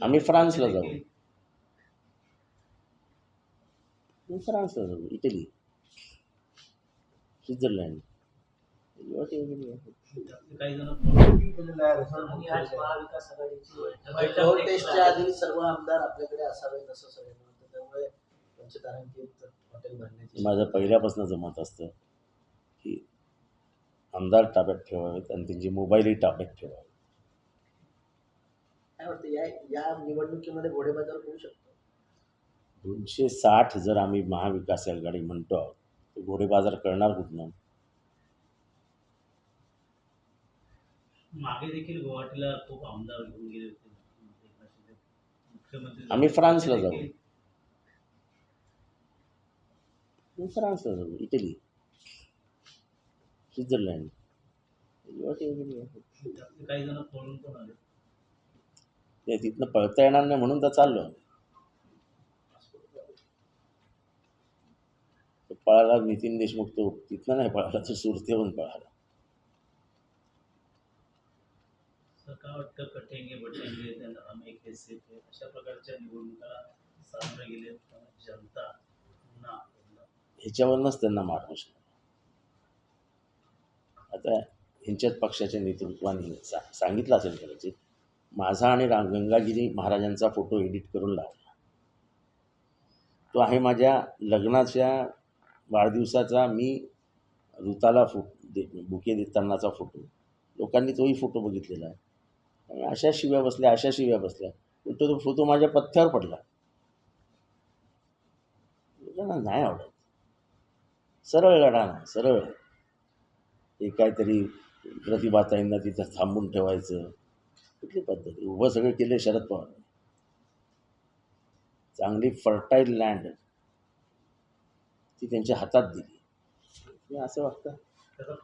आम्ही फ्रान्सला जाऊ. फ्रान्सला जाऊ इटली. स्वित्झर्लंड. टेस्टच्या आधी सर्व आमदार आपल्याकडे असावेत असं त्यामुळे पंचतारांकित हॉटेल भरण्याची माझं पहिल्यापासूनच मत असतं की आमदार ताब्यात ठेवावेत आणि त्यांची मोबाईलही ताब्यात ठेवावे काय वाटतं? या या निवडणुकीमध्ये घोडेबाजार होऊ शकतो. दोनशे साठ जर आम्ही महाविकास आघाडी म्हणतो आहोत तर घोडेबाजार करणार कुठनं? मागे देखील गुवाहाटीला खूप आमदार घेऊन गेले होते. एकनाथ शिंदे. मुख्यमंत्री आम्ही फ्रान्सला जाऊ. देखील फ्रान्सला जाऊ इटली. स्वित्झर्लंड. काही जण पळून पण आले. ते तिथनं पळता येणार नाही म्हणून तर चाललो. तो पळाला नितीन देशमुख तो तिथनं नाही पळाला तो सुरतेहून पळाला. काय वाटतं कटेंगे बटेंगे त्यांना हम एक हिस्से थे अशा प्रकारच्या निवडणुका सामोरे गेले त्यामुळे जनता पुन्हा ह्याच्यावरूनच त्यांना आता ह्यांच्याच पक्षाच्या नेतृत्वाने सांगितलं असेल कदाचित माझा आणि रा गंगागिरी महाराजांचा फोटो एडिट करून लावला. तो आहे माझ्या लग्नाच्या वाढदिवसाचा मी ऋताला फो दे बुके देतानाचा फोटो. लोकांनी तोही फोटो बघितलेला आहे. आणि अशा शिव्या बसल्या अशा शिव्या बसल्या. उलट तो फोटो माझ्या पथ्यावर पडला. लोकांना नाही आवडत. सरळ लढा ना सरळ. हे काहीतरी प्रतिभाताईंना तिथं थांबून ठेवायचं. कुठली पद्धत? उभं सगळं केलं शरद पवार. चांगली फर्टाईल लँड ती त्यांच्या हातात दिली. असं वाटतं का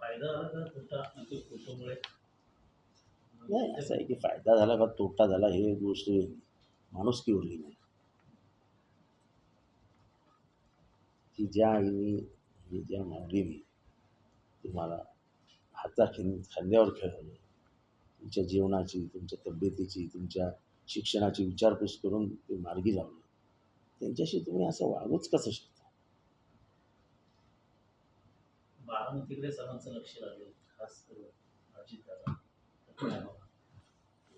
फोटोमुळे नाही असं आहे की फायदा झाला का तोटा झाला हे गोष्ट वेगळी. माणुसकी उरली नाही? की ज्या आईने ही ज्या माऊलीने तुम्हाला हाता खांद्यावर खेळवलं तुमच्या जीवनाची तुमच्या तब्येतीची तुमच्या शिक्षणाची विचारपूस करून ते मार्गी लावलं. त्यांच्याशी तुम्ही असं वागूच कसं शकता? बारामतीकडे सर्वांचं लक्ष लागेल खास करून.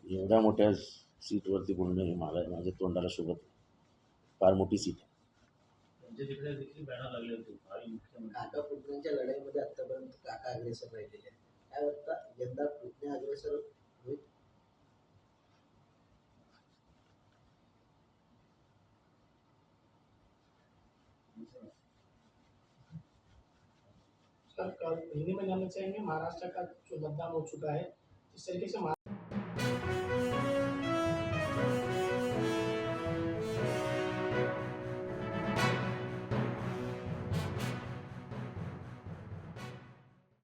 एवढ्या मोठ्या सीटवरती बोलणं हे मला माझ्या तोंडाला शोभत. फार मोठी सीट आहे. त्यांच्या तिकडे देखील बॅनर लागले होते भावी मुख्यमंत्री. काका पुतण्यांच्या लढाईमध्ये आतापर्यंत काका अग्रेसर राहिलेले आहेत. काय वाटतं? यंदा पुतण्या अग्रेसर हिंदी में जानना चाहेंगे महाराष्ट्र का जो बदनाम हो चुका है इस तरीके से